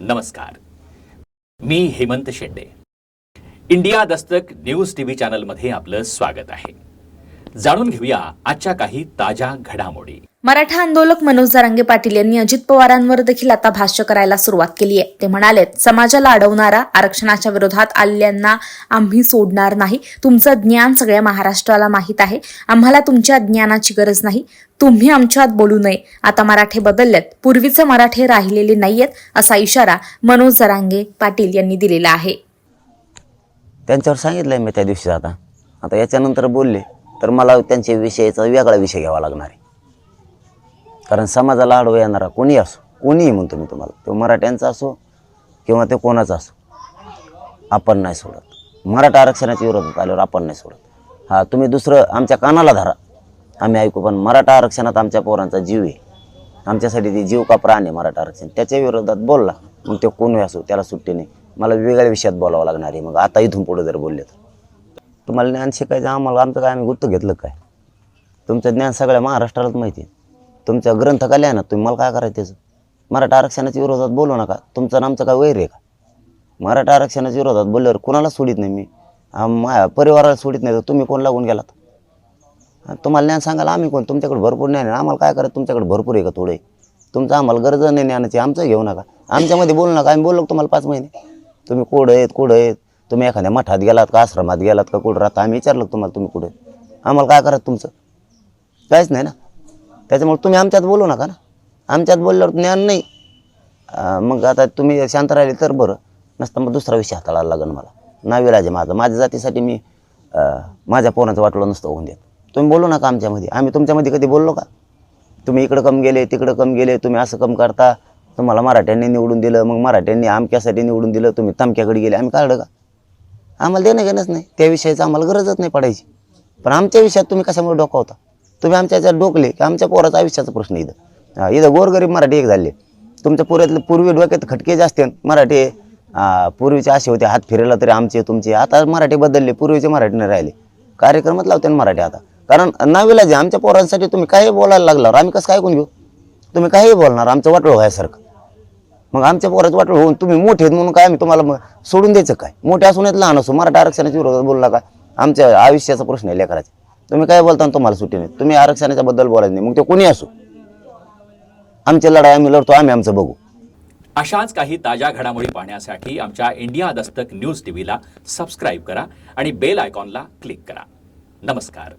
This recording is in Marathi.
नमस्कार. मी Hemant Shende. India Dastak news TV चॅनलमध्ये आपलं स्वागत आहे. जाणून घेऊया आजच्या काही ताज्या घडामोडी. मराठा आंदोलक मनोज जरांगे पाटील यांनी अजित पवारांवर देखील आता भाष्य करायला सुरुवात केली आहे. ते म्हणाले समाजाला अडवणारा आरक्षणाच्या विरोधात आलेल्यांना आम्ही सोडणार नाही. तुमचं ज्ञान सगळ्या महाराष्ट्राला माहीत आहे. आम्हाला तुमच्या ज्ञानाची गरज नाही. तुम्ही आमच्यात बोलू नये. आता मराठे बदललेत. पूर्वीचे मराठे राहिलेले नाहीयेत असा इशारा मनोज जरांगे पाटील यांनी दिलेला आहे. त्यांच्यावर सांगितलं आहे मी त्या दिवशी आता. आता याच्यानंतर बोलले. तर मला त्यांच्या विषयाचा वेगळा विषय घ्यावा लागणार आहे. कारण समाजाला आडवं येणारा कोणी असो कोणीही म्हणतो मी तुम्हाला तो मराठ्यांचा असो किंवा ते कोणाचा असो आपण नाही सोडत. मराठा आरक्षणाच्या विरोधात आल्यावर आपण नाही सोडत. हां तुम्ही दुसरं आमच्या कानाला धरा. आम्ही ऐकू पण मराठा आरक्षणात आमच्या पोरांचा जीव आहे. आमच्यासाठी ते जीव का प्राण आहे मराठा आरक्षण? त्याच्या विरोधात बोलला. मग ते कोणी असो त्याला सुट्टी नाही. मला वेगळ्या विषयात बोलावं लागणार आहे. मग आता इथून पुढे जर बोलले तर. तुम्हाला ज्ञान शिकायचं आम्हाला आमचं काय आम्ही गुत्त घेतलं काय? तुमचं ज्ञान सगळ्या महाराष्ट्रालाच माहिती आहे. तुमच्या ग्रंथकाल्या ना तुम्ही मला काय करायचं त्याचं? मराठा आरक्षणाच्या विरोधात बोलू नका. तुमचं आणि आमचं काय वैर आहे का? मराठा आरक्षणाच्या विरोधात बोलल्यावर कोणाला सोडित नाही मी? माझ्या परिवाराला सोडित नाही तर तुम्ही कोण लागून गेलात? तुम्हाला ज्ञान सांगायला आम्ही कोण? तुमच्याकडे भरपूर ज्ञान आहे. आम्हाला काय करायचं? तुमच्याकडे भरपूर आहे का थोडे? तुमचं आम्हाला गरज नाही ज्ञानाची. आमचं घेऊ नका. आमच्यामध्ये बोलू नका. आम्ही बोललो तुम्हाला पाच महिने? तुम्ही कोड आहेत कुठं आहेत? तुम्ही एखाद्या मठात गेलात का आश्रमात गेलात का कुठं राहता? आम्ही विचारलं तुम्हाला तुम्ही कुठे? आम्हाला काय करत तुमचं? काहीच नाही ना. त्याच्यामुळे तुम्ही आमच्यात बोलू नका ना. आमच्यात बोलल्यावर ज्ञान नाही. मग आता तुम्ही शांत राहिले तर बरं. नसतं मग दुसरा विषय हाताळायला लागेल मला. नाविराज आहे माझा. माझ्या जातीसाठी मी माझ्या पोराचं वाटलं नसतं होऊन देत. तुम्ही बोलू नका आमच्यामध्ये. आम्ही तुमच्यामध्ये कधी बोललो का? तुम्ही इकडं कम गेले तिकडं कम गेले तुम्ही असं कम करता. तुम्हाला मराठ्यांनी निवडून दिलं मग मराठ्यांनी आमक्यासाठी निवडून दिलं तुम्ही तमक्याकडे गेले. आम्ही काढलं का? आम्हाला देणं घेणंच नाही. त्या विषयाचं आम्हाला गरजच नाही पडायची. पण आमच्या विषयात तुम्ही कशामुळे डोकावता तुम्ही आमच्या याच्यात डोकले की आमच्या पोराचा आयुष्याचा प्रश्न इथं. इथं गोरगरीब मराठी एक झाले. तुमच्या पुऱ्यातले पूर्वी डोक्यात खटके जास्त मराठी पूर्वीचे असे होते हात फिरायला तरी आमचे तुमचे. आता मराठी बदलले पूर्वीचे मराठी नाही राहिले. कार्यक्रमात लावते ना मराठी आता. कारण नाविला जे आमच्या पोरांसाठी तुम्ही काही बोलायला लागल्यावर आम्ही कसं काय कोण घेऊ? तुम्ही काहीही बोलणार आमचं वाटोळ व्हायसारखं. मग आमच्या पोराचं वाटोळ होऊन तुम्ही मोठे आहेत म्हणून काय आम्ही तुम्हाला मग सोडून द्यायचं काय? मोठे असून येत लहान असो मराठा आरक्षणाच्या विरोधात बोलला का आमच्या आयुष्याचा प्रश्न आहे लेकराचा. तुम्ही काय बोलता तुम्हाला सुट्टी नाही. तुम्ही आरक्षणाच्या बद्दल बोलायचं नाही. मग ते कोणी असो? आमची लढाई आम्ही लढतो आम्ही आमचं बघू. अशाच काही ताज्या घडामोडी पाहण्यासाठी आमच्या इंडिया दस्तक न्यूज टीव्हीला सबस्क्राईब करा आणि बेल आयकॉनला क्लिक करा. नमस्कार.